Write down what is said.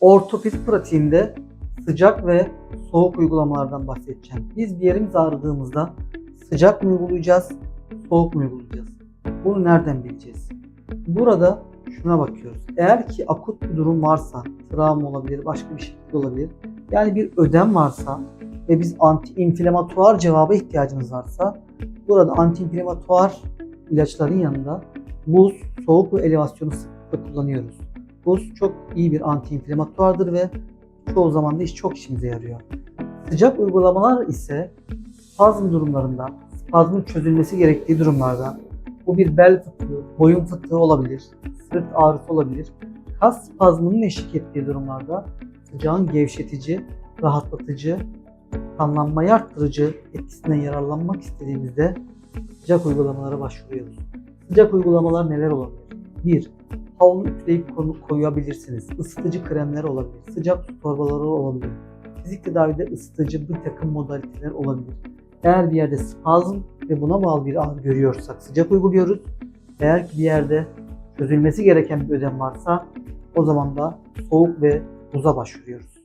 Ortopedik pratiğinde sıcak ve soğuk uygulamalardan bahsedeceğim. Biz bir yerimiz ağrıdığımızda sıcak mı uygulayacağız, soğuk mu uygulayacağız? Bunu nereden bileceğiz? Burada şuna bakıyoruz. Eğer ki akut bir durum varsa, travma olabilir, başka bir şey olabilir. Yani bir ödem varsa ve biz anti-inflamatuar cevaba ihtiyacımız varsa burada anti-inflamatuar ilaçların yanında buz, soğuk ve elevasyonu sıklıkla kullanıyoruz. Buz çok iyi bir anti-inflamatuardır ve çoğu zaman da iş çok işimize yarıyor. Sıcak uygulamalar ise spazm durumlarında, spazmın çözülmesi gerektiği durumlarda bu bir bel fıtığı, boyun fıtığı olabilir, sırt ağrısı olabilir. Kas spazmının eşlik ettiği durumlarda sıcağın gevşetici, rahatlatıcı, kanlanmayı arttırıcı etkisinden yararlanmak istediğimizde sıcak uygulamalara başvuruyoruz. Sıcak uygulamalar neler olabilir? 1. Havlu üfleyip koyabilirsiniz. Isıtıcı kremler olabilir. Sıcak su torbaları olabilir. Fizik tedavide ısıtıcı bir takım modaliteler olabilir. Eğer bir yerde spazm ve buna bağlı bir ağrı görüyorsak sıcak uyguluyoruz. Eğer ki bir yerde çözülmesi gereken bir ödem varsa o zaman da soğuk ve buza başvuruyoruz.